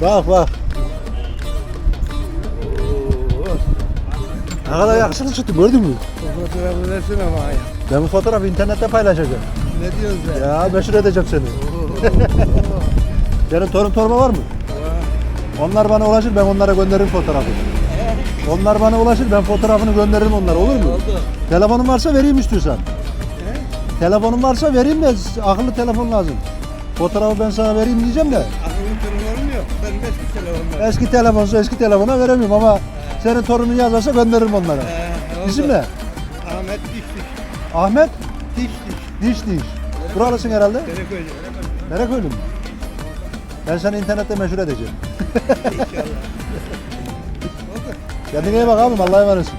Bak bak. Ne kadar yakışıklı çıktı gördün mü? Fotoğrafı versene bana ya. Ben bu fotoğrafı internette paylaşacağım. Ne diyorsun sen? Ya meşhur edeceğim seni. Senin torun torba var mı? Onlar bana ulaşır ben onlara gönderirim fotoğrafı. Onlar bana ulaşır ben fotoğrafını gönderirim onlara olur mu? Oldu. Telefonun varsa vereyim istiyorsan. Telefonun varsa vereyim de akıllı telefon lazım. Fotoğrafı ben sana vereyim diyeceğim de. Akıllı telefonum yok. Benim eski telefonum var. Eski telefonsa eski telefona veremiyorum ama senin torunun yazarsa gönderirim onlara. Ee. İsim ne? Ahmet Diş Diş. Ahmet Diş Diş. Diş Diş. Buralısın herhalde. Tereköy'de. Merak mü? Ben seni internette meşhur edeceğim. İnşallah. Kendine iyi bak abim Allah'a emanetsin.